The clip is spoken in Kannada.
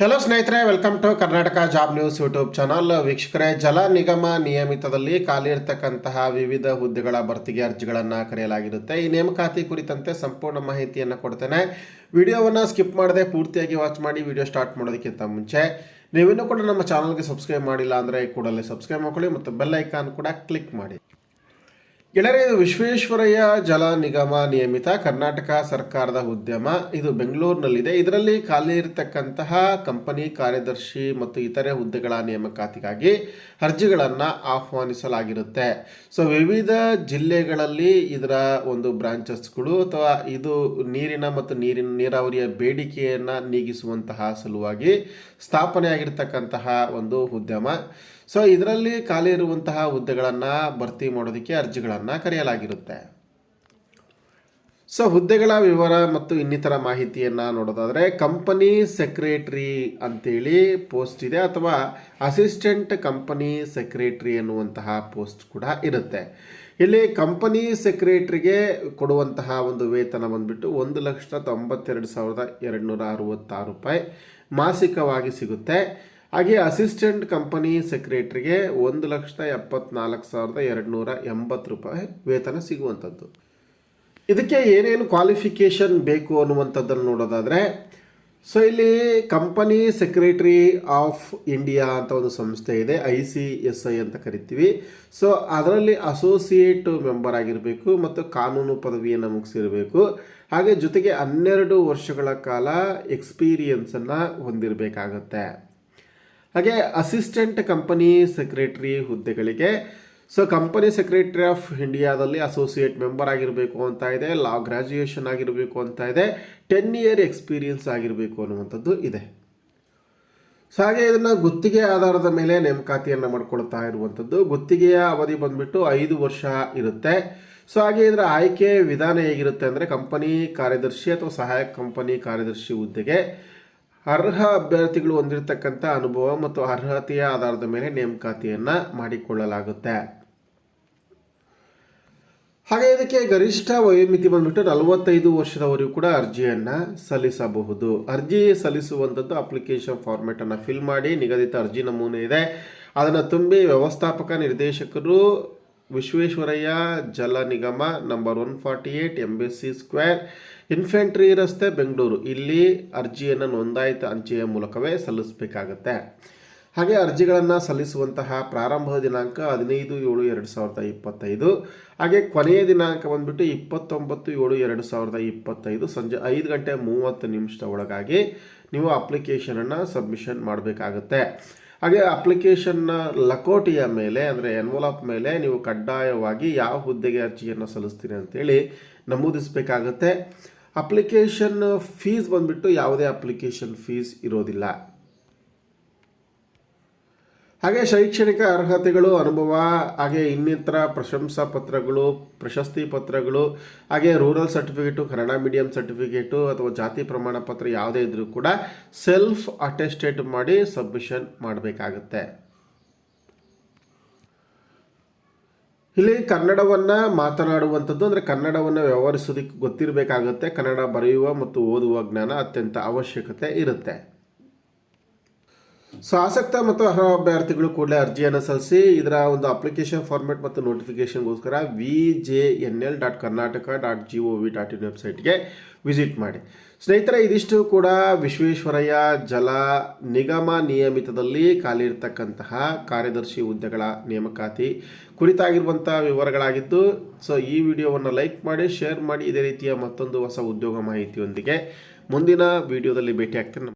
ಹೆಲೋ ಸ್ನೇಹಿತರೆ welcome to Karnataka job news YouTube channel ವೀಕ್ಷಕರೇ, ಜಲ ನಿಗಮ ನಿಯಮಿತದಲ್ಲಿ ಖಾಲಿ ಇರತಕ್ಕಂತಹ ವಿವಿಧ ಹುದ್ದೆಗಳ ಭರ್ತಿಗೆ ಅರ್ಜಿಗಳನ್ನು ಕರೆಯಲಾಗಿರುತ್ತೆ. ಈ ನೇಮಕಾತಿ ಕುರಿತಂತೆ ಸಂಪೂರ್ಣ ಮಾಹಿತಿಯನ್ನು ಕೊಡ್ತೇನೆ. ವಿಡಿಯೋವನ್ನು ಸ್ಕಿಪ್ ಮಾಡದೆ ಪೂರ್ತಿಯಾಗಿ ವಾಚ್ ಮಾಡಿ ವಿಡಿಯೋ ಸ್ಟಾರ್ಟ್ ಮಾಡೋದಕ್ಕಿಂತ ಮುಂಚೆ, ನೀವಿನ್ನೂ ಕೂಡ ನಮ್ಮ ಚಾನಲ್ಗೆ ಸಬ್ಸ್ಕ್ರೈಬ್ ಮಾಡಿಲ್ಲ ಅಂದರೆ ಕೂಡಲೇ ಸಬ್ಸ್ಕ್ರೈಬ್ ಮಾಡ್ಕೊಳ್ಳಿ ಮತ್ತು ಬೆಲ್ ಐಕಾನ್ ಕೂಡ ಕ್ಲಿಕ್ ಮಾಡಿ. ಇದು ವಿಶ್ವೇಶ್ವರಯ್ಯ ಜಲ ನಿಗಮ ನಿಯಮಿತ ಕರ್ನಾಟಕ ಸರ್ಕಾರದ ಉದ್ಯಮ. ಇದು ಬೆಂಗಳೂರಿನಲ್ಲಿದೆ. ಇದರಲ್ಲಿ ಖಾಲಿ ಇರತಕ್ಕಂತಹ ಕಂಪನಿ ಕಾರ್ಯದರ್ಶಿ ಮತ್ತು ಇತರೆ ಹುದ್ದೆಗಳ ನೇಮಕಾತಿಗಾಗಿ ಅರ್ಜಿಗಳನ್ನು ಆಹ್ವಾನಿಸಲಾಗಿರುತ್ತೆ. ಸೊ ವಿವಿಧ ಜಿಲ್ಲೆಗಳಲ್ಲಿ ಇದರ ಒಂದು ಬ್ರಾಂಚಸ್ಗಳು ಅಥವಾ ಇದು ನೀರಿನ ಮತ್ತು ನೀರಿನ ನೀರಾವರಿಯ ಬೇಡಿಕೆಯನ್ನು ನೀಗಿಸುವಂತಹ ಸಲುವಾಗಿ ಸ್ಥಾಪನೆಯಾಗಿರ್ತಕ್ಕಂತಹ ಒಂದು ಉದ್ಯಮ. ಸೊ ಇದರಲ್ಲಿ ಖಾಲಿ ಇರುವಂತಹ ಹುದ್ದೆಗಳನ್ನು ಭರ್ತಿ ಮಾಡೋದಕ್ಕೆ ಅರ್ಜಿಗಳನ್ನು ಕರೆಯಲಾಗಿರುತ್ತೆ. ಸೊ ಹುದ್ದೆಗಳ ವಿವರ ಮತ್ತು ಇನ್ನಿತರ ಮಾಹಿತಿಯನ್ನು ನೋಡೋದಾದರೆ ಕಂಪನಿ ಸೆಕ್ರೆಟ್ರಿ ಅಂತೇಳಿ ಪೋಸ್ಟ್ ಇದೆ ಅಥವಾ ಅಸಿಸ್ಟೆಂಟ್ ಕಂಪನಿ ಸೆಕ್ರೆಟ್ರಿ ಎನ್ನುವಂತಹ ಪೋಸ್ಟ್ ಕೂಡ ಇರುತ್ತೆ. ಇಲ್ಲಿ ಕಂಪನಿ ಸೆಕ್ರೆಟ್ರಿಗೆ ಕೊಡುವಂತಹ ಒಂದು ವೇತನ ಬಂದ್ಬಿಟ್ಟು ಒಂದು ಲಕ್ಷದ ತೊಂಬತ್ತೆರಡು ಸಾವಿರದ ಎರಡು ನೂರ ಅರವತ್ತಾರು ರೂಪಾಯಿ ಮಾಸಿಕವಾಗಿ ಸಿಗುತ್ತೆ. ಹಾಗೆ ಅಸಿಸ್ಟೆಂಟ್ ಕಂಪನಿ ಸೆಕ್ರೆಟ್ರಿಗೆ ಒಂದು ಲಕ್ಷದ ಎಪ್ಪತ್ನಾಲ್ಕು ಸಾವಿರದ ಎರಡು ನೂರ ಎಂಬತ್ತು ರೂಪಾಯಿ ವೇತನ ಸಿಗುವಂಥದ್ದು ಇದಕ್ಕೆ ಏನೇನು ಕ್ವಾಲಿಫಿಕೇಷನ್ ಬೇಕು ಅನ್ನುವಂಥದ್ದನ್ನು ನೋಡೋದಾದರೆ ಸೊ ಇಲ್ಲಿ ಕಂಪನಿ ಸೆಕ್ರೆಟರಿ ಆಫ್ ಇಂಡಿಯಾ ಅಂತ ಒಂದು ಸಂಸ್ಥೆ ಇದೆ ಐ ಸಿ ಎಸ್ ಐ ಅಂತ ಕರಿತೀವಿ. ಸೊ ಅದರಲ್ಲಿ ಅಸೋಸಿಯೇಟ್ ಮೆಂಬರ್ ಆಗಿರಬೇಕು ಮತ್ತು ಕಾನೂನು ಪದವಿಯನ್ನು ಮುಗಿಸಿರಬೇಕು. ಹಾಗೆ ಜೊತೆಗೆ ಹನ್ನೆರಡು ವರ್ಷಗಳ ಕಾಲ ಎಕ್ಸ್ಪೀರಿಯನ್ಸನ್ನು ಹೊಂದಿರಬೇಕಾಗತ್ತೆ. ಹಾಗೆ ಅಸಿಸ್ಟೆಂಟ್ ಕಂಪನಿ ಸೆಕ್ರೆಟರಿ ಹುದ್ದೆಗಳಿಗೆ. ಸೊ ಕಂಪನಿ ಸೆಕ್ರೆಟರಿ ಆಫ್ ಇಂಡಿಯಾದಲ್ಲಿ ಅಸೋಸಿಯೇಟ್ ಮೆಂಬರ್ ಆಗಿರಬೇಕು ಅಂತ ಇದೆ ಲಾ ಗ್ರ್ಯಾಜುಯೇಷನ್ ಆಗಿರಬೇಕು ಅಂತ ಇದೆ ಟೆನ್ ಇಯರ್ ಎಕ್ಸ್ಪೀರಿಯನ್ಸ್ ಆಗಿರಬೇಕು ಅನ್ನುವಂಥದ್ದು ಇದೆ. ಸೊ ಹಾಗೆ ಇದನ್ನು ಗುತ್ತಿಗೆ ಆಧಾರದ ಮೇಲೆ ನೇಮಕಾತಿಯನ್ನು ಮಾಡ್ಕೊಳ್ತಾ ಇರುವಂಥದ್ದು. ಗುತ್ತಿಗೆಯ ಅವಧಿ ಬಂದ್ಬಿಟ್ಟು ಐದು ವರ್ಷ ಇರುತ್ತೆ. ಸೊ ಹಾಗೆ ಇದರ ಆಯ್ಕೆ ವಿಧಾನ ಹೇಗಿರುತ್ತೆ ಅಂದರೆ ಕಂಪನಿ ಕಾರ್ಯದರ್ಶಿ ಅಥವಾ ಸಹಾಯಕ ಕಂಪನಿ ಕಾರ್ಯದರ್ಶಿ ಹುದ್ದೆಗೆ ಅರ್ಹ ಅಭ್ಯರ್ಥಿಗಳು ಹೊಂದಿರತಕ್ಕಂಥ ಅನುಭವ ಮತ್ತು ಅರ್ಹತೆಯ ಆಧಾರದ ಮೇಲೆ ನೇಮಕಾತಿಯನ್ನು ಮಾಡಿಕೊಳ್ಳಲಾಗುತ್ತೆ. ಹಾಗೆ ಇದಕ್ಕೆ ಗರಿಷ್ಠ ವಯೋಮಿತಿ ಬಂದ್ಬಿಟ್ಟು ನಲವತ್ತೈದು ವರ್ಷದವರೆಗೂ ಕೂಡ ಅರ್ಜಿಯನ್ನು ಸಲ್ಲಿಸಬಹುದು. ಅರ್ಜಿ ಸಲ್ಲಿಸುವಂಥದ್ದು ಅಪ್ಲಿಕೇಶನ್ ಫಾರ್ಮೆಟನ್ನು ಫಿಲ್ ಮಾಡಿ ನಿಗದಿತ ಅರ್ಜಿ ನಮೂನೆ ಇದೆ. ಅದನ್ನು ತುಂಬಿ ವ್ಯವಸ್ಥಾಪಕ ನಿರ್ದೇಶಕರು Visvesvaraya, Jala Nigama number one forty eight M B C square infantry ರಸ್ತೆ, ಬೆಂಗಳೂರು. ಇಲ್ಲಿ ಅರ್ಜಿಯನ್ನು ನೋಂದಾಯಿತ ಅಂಚೆಯ ಮೂಲಕವೇ ಸಲ್ಲಿಸಬೇಕಾಗತ್ತೆ. ಹಾಗೆ ಅರ್ಜಿಗಳನ್ನು ಸಲ್ಲಿಸುವಂತಹ ಪ್ರಾರಂಭ ದಿನಾಂಕ ಹದಿನೈದು ಏಳು ಎರಡು ಸಾವಿರದ ಇಪ್ಪತ್ತೈದು. ಹಾಗೆ ಕೊನೆಯ ದಿನಾಂಕ ಬಂದುಬಿಟ್ಟು ಇಪ್ಪತ್ತೊಂಬತ್ತು ಏಳು ಎರಡು ಸಾವಿರದ ಇಪ್ಪತ್ತೈದು ಸಂಜೆ ಐದು ಗಂಟೆ ಮೂವತ್ತು ನಿಮಿಷದ ಒಳಗಾಗಿ ನೀವು ಅಪ್ಲಿಕೇಶನನ್ನು ಸಬ್ಮಿಷನ್ ಮಾಡಬೇಕಾಗುತ್ತೆ. ಹಾಗೆ ಅಪ್ಲಿಕೇಶನ್ನ ಲಕೋಟಿಯ ಮೇಲೆ, ಅಂದರೆ ಎನ್ವಲಪ್ ಮೇಲೆ ನೀವು ಕಡ್ಡಾಯವಾಗಿ ಯಾವ ಹುದ್ದೆಗೆ ಅರ್ಜಿಯನ್ನು ಸಲ್ಲಿಸ್ತೀರಿ ಅಂತೇಳಿ ನಮೂದಿಸಬೇಕಾಗತ್ತೆ. ಅಪ್ಲಿಕೇಶನ್ ಫೀಸ್ ಬಂದ್ಬಿಟ್ಟು ಯಾವುದೇ ಅಪ್ಲಿಕೇಶನ್ ಫೀಸ್ ಇರೋದಿಲ್ಲ. ಹಾಗೆ ಶೈಕ್ಷಣಿಕ ಅರ್ಹತೆಗಳು, ಅನುಭವ, ಹಾಗೆ ಇನ್ನಿತರ ಪ್ರಶಂಸಾ ಪತ್ರಗಳು, ಪ್ರಶಸ್ತಿ ಪತ್ರಗಳು, ಹಾಗೆ rural certificate, Kannada medium certificate, ಅಥವಾ ಜಾತಿ ಪ್ರಮಾಣ ಪತ್ರ ಯಾವುದೇ ಇದ್ರೂ ಕೂಡ ಸೆಲ್ಫ್ ಅಟೆಸ್ಟೇಟ್ ಮಾಡಿ ಸಬ್ಮಿಷನ್ ಮಾಡಬೇಕಾಗುತ್ತೆ. ಇಲ್ಲಿ ಕನ್ನಡವನ್ನು ಮಾತನಾಡುವಂಥದ್ದು ಅಂದರೆ ಕನ್ನಡವನ್ನು ವ್ಯವಹರಿಸೋದಕ್ಕೆ ಗೊತ್ತಿರಬೇಕಾಗುತ್ತೆ. ಕನ್ನಡ ಬರೆಯುವ ಮತ್ತು ಓದುವ ಜ್ಞಾನ ಅತ್ಯಂತ ಅವಶ್ಯಕತೆ ಇರುತ್ತೆ. ಸೊ ಆಸಕ್ತ ಮತ್ತು ಅರ್ಹ ಅಭ್ಯರ್ಥಿಗಳು ಕೂಡಲೇ ಅರ್ಜಿಯನ್ನು ಸಲ್ಲಿಸಿ ಇದರ ಒಂದು ಅಪ್ಲಿಕೇಶನ್ ಫಾರ್ಮೆಟ್ ಮತ್ತು ನೋಟಿಫಿಕೇಶನ್ಗೋಸ್ಕರ V J N L dot Karnataka dot G O V dot in ವೆಬ್ಸೈಟ್ಗೆ ವಿಸಿಟ್ ಮಾಡಿ. ಸ್ನೇಹಿತರೆ, ಇದಿಷ್ಟು ಕೂಡ ವಿಶ್ವೇಶ್ವರಯ್ಯ ಜಲ ನಿಗಮ ನಿಯಮಿತದಲ್ಲಿ ಖಾಲಿ ಇರತಕ್ಕಂತಹ ಕಾರ್ಯದರ್ಶಿ ಹುದ್ದೆಗಳ ನೇಮಕಾತಿ ಕುರಿತಾಗಿರುವಂಥ ವಿವರಗಳಾಗಿದ್ದು, ಸೊ ಈ ವಿಡಿಯೋವನ್ನು ಲೈಕ್ ಮಾಡಿ, ಶೇರ್ ಮಾಡಿ, ಇದೇ ರೀತಿಯ ಮತ್ತೊಂದು ಹೊಸ ಉದ್ಯೋಗ ಮಾಹಿತಿಯೊಂದಿಗೆ ಮುಂದಿನ ವಿಡಿಯೋದಲ್ಲಿ ಭೇಟಿ ಆಗ್ತೇನೆ